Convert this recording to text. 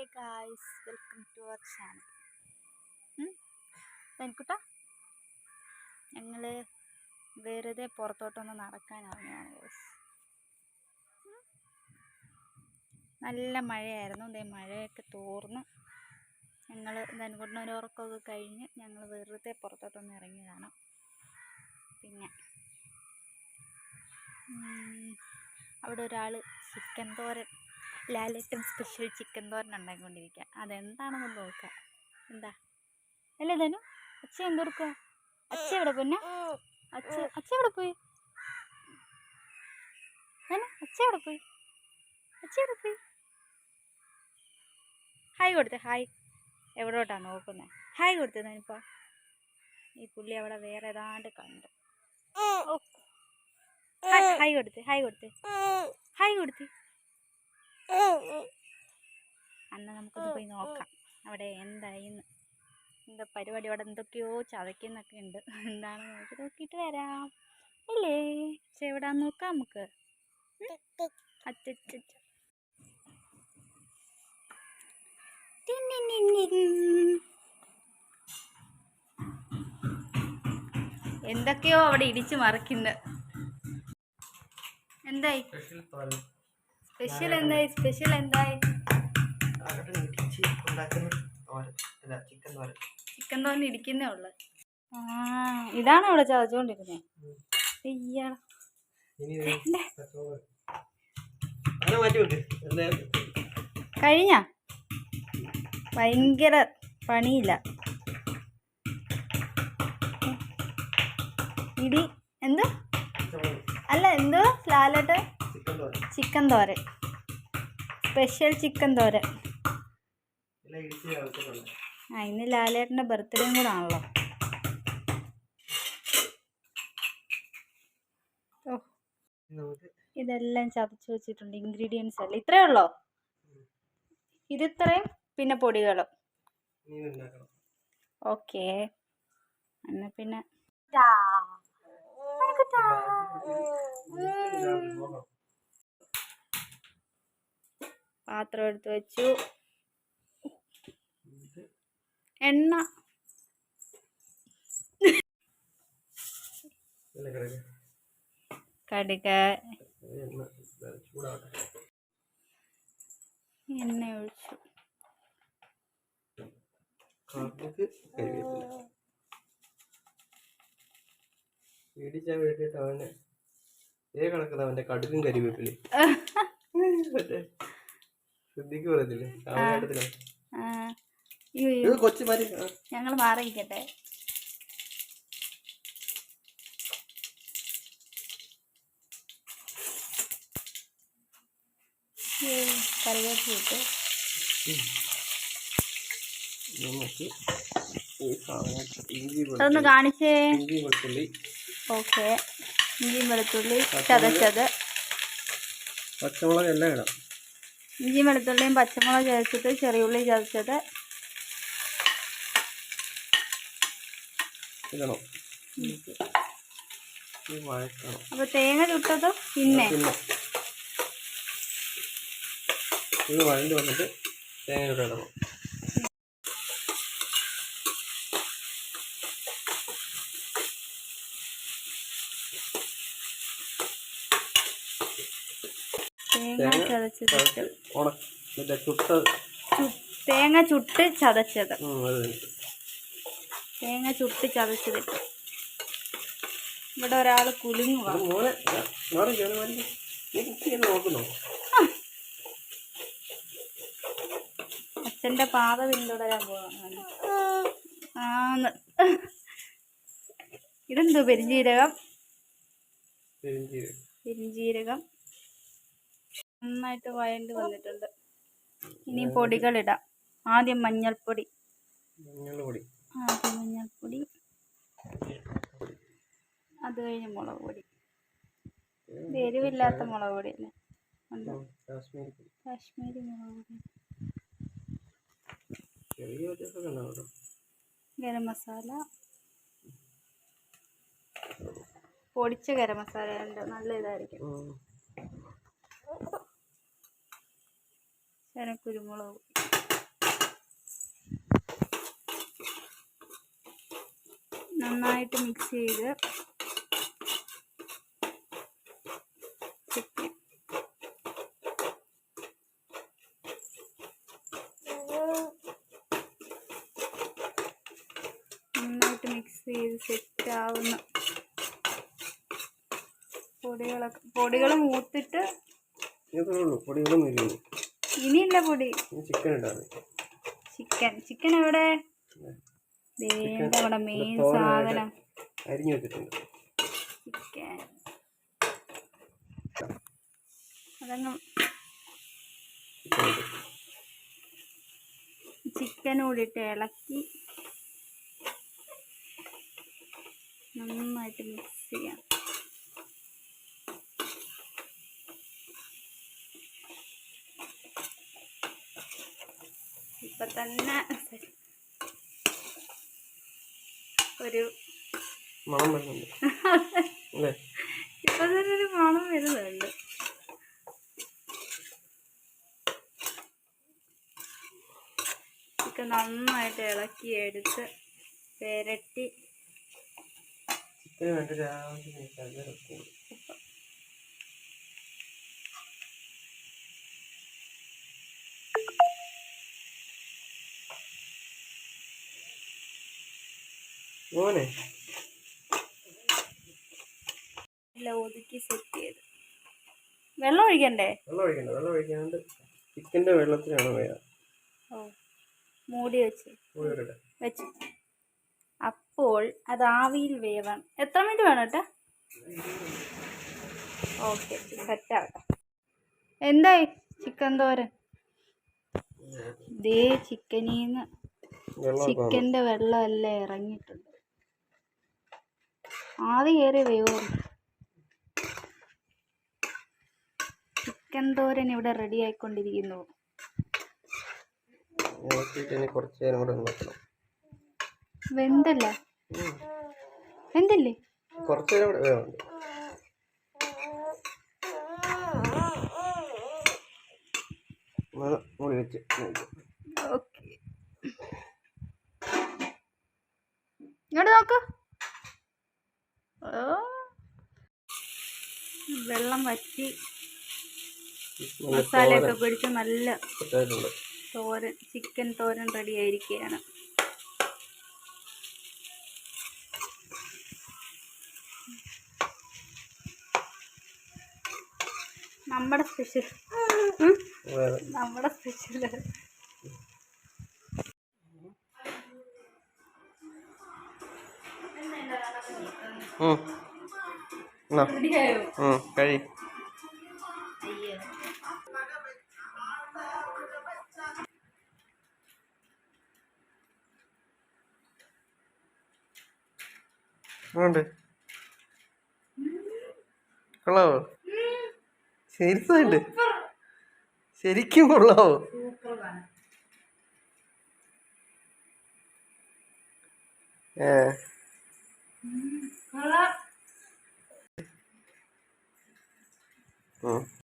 Hey guys welcome to our channel പെൺകുട്ട ഞങ്ങൾ വെറുതെ പുറത്തോട്ടൊന്ന് നടക്കാനിറങ്ങിയാണ് guys നല്ല മഴയായിരുന്നു. ഇതേ മഴയൊക്കെ തോർന്ന് ഞങ്ങൾ ധനുകുട്ടനൊരു ഉറക്കമൊക്കെ കഴിഞ്ഞ് ഞങ്ങൾ വെറുതെ പുറത്തോട്ടൊന്ന് ഇറങ്ങിയതാണ്. പിന്നെ അവിടെ ഒരാൾ ചിക്കൻ തോരൻ ലാലേട്ടൻ സ്പെഷ്യൽ ചിക്കൻ തോരൻ ഉണ്ടാക്കിക്കൊണ്ടിരിക്കുക അതെന്താണെന്ന് നോക്കാം. എന്താ? അല്ലേ ധനു? അച്ഛ എന്തോർക്ക അച്ഛ എവിടെ പൊന്ന? അച്ഛ അച്ഛ എവിടെ പോയി? ധനു അച്ഛ എവിടെ പോയി? അച്ഛ എവിടെ പോയി? ഹായ് കൊടുത്തേ ഹായ്. എവിടോട്ടാ നോക്കുന്നത് ഹായ് കൊടുത്തേ ധനുപ്പ ഈ പുള്ളി അവിടെ വേറെ ഏതാണ്ട് കണ്ട്. ഹായ് കൊടുത്തേ ഹായ് കൊടുത്തേ. ഹായ് കൊടുത്തേ. അന്ന് നമുക്കൊന്ന് പോയി നോക്കാം. അവിടെ എന്തായി എന്താ പരിപാടി? അവിടെ എന്തൊക്കെയോ ചതയ്ക്കുന്നൊക്കെ ഉണ്ട്. എന്താണെന്ന് നോക്കി നോക്കിയിട്ട് വരാം. അല്ലേ പക്ഷെ എവിടാ നോക്കാം നമുക്ക്. എന്തൊക്കെയോ അവിടെ ഇടിച്ചു മറിക്കുന്നു എന്തായി? സ്പെഷ്യൽ എന്തായി? സ്പെഷ്യൽ എന്തായി? ചിക്കൻ തോന്നി ഇടിക്കുന്നേ ഉള്ളു. ആ ഇതാണ് ഇവിടെ. അയ്യാ. എന്താ? കഴിഞ്ഞ? ഭയങ്കര പണിയില്ല. ഇടി എന്ത്? അല്ല എന്തോ? ലാലട്ട് ചിക്കൻ തോരൻ സ്പെഷ്യൽ ചിക്കൻ തോരൻ ആ ഇന്ന് ലാലേട്ടന്റെ ബർത്ത്ഡേയും കൂടെ ആണല്ലോ ഇതെല്ലാം ചതച്ച് വെച്ചിട്ടുണ്ട് ഇൻഗ്രീഡിയൻസ് അല്ല ഇത്രയേ ഉള്ളോ ഇത് ഇത്രയും പിന്നെ പൊടികളും ഓക്കെ എന്നാ പിന്നെ നോക്കണം. പാത്രം എടുത്ത് വെച്ചു. എണ്ണ. കടുക. എണ്ണ ഒഴിച്ചു. കരിവേപ്പില അവന് ഏ കണക്കുന്നത് അവന്റെ കടുകും കരിവേപ്പിലയും. പറയത്തില്ലേ. ഞങ്ങൾ മാറിയിരിക്കട്ടെ. നമുക്ക് അതൊന്ന് കാണിച്ചേ. ഇഞ്ചി വെളുത്തുള്ളി. ഓക്കെ. ഇഞ്ചിയും വെളുത്തുള്ളി ചതച്ചത്. പച്ചമുളക് എല്ലാം ഇടാം. ഇഞ്ചിയും വെളുത്തുള്ളിയും പച്ചമുളക് ചേർത്തിട്ട് ചെറിയുള്ളി ഇത് അപ്പോൾ തേങ്ങ ചുട്ടത് പിന്നെ ഇത് വഴണ്ടി വന്നിട്ട് തേങ്ങ ഇവിടെ തേങ്ങ ചതച്ചത്. ചുട്ട ചു- തേങ്ങ ചുട്ട് ചതച്ചത്. തേങ്ങ ചുട്ട് ചതച്ചതിട്ട് ഇവിടെ ഒരാൾ കുലുങ്ങുക അച്ഛന്റെ അച്ഛന്റെ പാത പിന്തുടരാൻ പോവാണ്. ആന്ന്. ഇതെന്തോ പെരിഞ്ജീരകം പെരിഞ്ചീരകം. പെരിഞ്ജീരകം നന്നായിട്ട് വഴണ്ട് വന്നിട്ടുണ്ട്. ഇനി പൊടികൾ പൊടികളിടാം. ആദ്യം മഞ്ഞൾപ്പൊടി. മഞ്ഞൾപ്പൊടി. പൊടി ആദ്യം മഞ്ഞൾപ്പൊടി. അത് കഴിഞ്ഞ് മുളക് പൊടി എരിവില്ലാത്ത മുളക് പൊടി. അല്ലേ കാശ്മീരി മുളക് പൊടി ഗരം മസാല. പൊടിച്ച ഗരം മസാല ഉണ്ട്. നല്ല ഇതായിരിക്കും. പിന്നെ കുരുമുളക്. നന്നായിട്ട് മിക്സ് ചെയ്ത് ചിക്കൻ മിക്സ് ചെയ്ത് സെറ്റ് ആവുന്ന പൊടികളൊക്കെ പൊടികൾ മൂത്തിട്ട് പൊടികളും ഇനിയില്ല പൊടി. ചിക്കൻ ചിക്കൻ ചിക്കൻ എവിടെ? മെയിൻ സാധനം. അരിഞ്ഞു വെച്ചിട്ടുണ്ട്. ചിക്കൻ അതങ്ങ് ചിക്കൻ ഇട്ട് ചിക്കൻ കൂടിയിട്ട് ഇളക്കി നന്നായിട്ട് മിക്സ് ചെയ്യാം. ഇപ്പൊ തന്നെ ഒരു മണം വരുന്നുണ്ട്. ഇപ്പൊ തന്നെ ഒരു മണം വരുന്നുണ്ട്. ഇപ്പൊ നന്നായിട്ട് ഇളക്കി എടുത്ത് പെരട്ടി. മോനെ. ഒതുക്കി സെറ്റ് ചെയ്ത്. വെള്ളം ഒഴിക്കണ്ടേ? വെള്ളം ഒഴിക്കണ്ട വെള്ളം ഒഴിക്കാണ്ട് ചിക്കന്റെ വെള്ളത്തിലാണ് വേഗം. ഓ മൂടി വെച്ച്. കൂടി അപ്പോൾ അത് ആവിയിൽ വേവാൻ എത്ര മിനിറ്റ് വേണം കേട്ടോ ഓക്കെ സെറ്റാവട്ടെ എന്തായി ചിക്കൻ തോരൻ? ദേ ചിക്കനീന്ന് വെള്ളം ചിക്കന്റെ വെള്ളമെല്ലാം ഇറങ്ങിയിട്ടുണ്ട്. ആവി കയറി വേവോ ചിക്കൻ തോരൻ ഇവിടെ റെഡി ആയിക്കൊണ്ടിരിക്കുന്നു. വെന്തല്ല. വെന്തല്ലേ? ഇങ്ങോട്ട് നോക്ക്. വെള്ളം വറ്റി മസാലയൊക്കെ പിടിച്ച് നല്ല തോരൻ ചിക്കൻ തോരൻ റെഡി ആയിരിക്കുകയാണ് നമ്മുടെ സ്പെഷ്യൽ നമ്മുടെ സ്പെഷ്യൽ ഉം. കഴി. ഉണ്ട് കൊള്ളാവോ? ശരിക്കുണ്ട് ശരിക്കും കൊള്ളാവോ? ഏ Huh.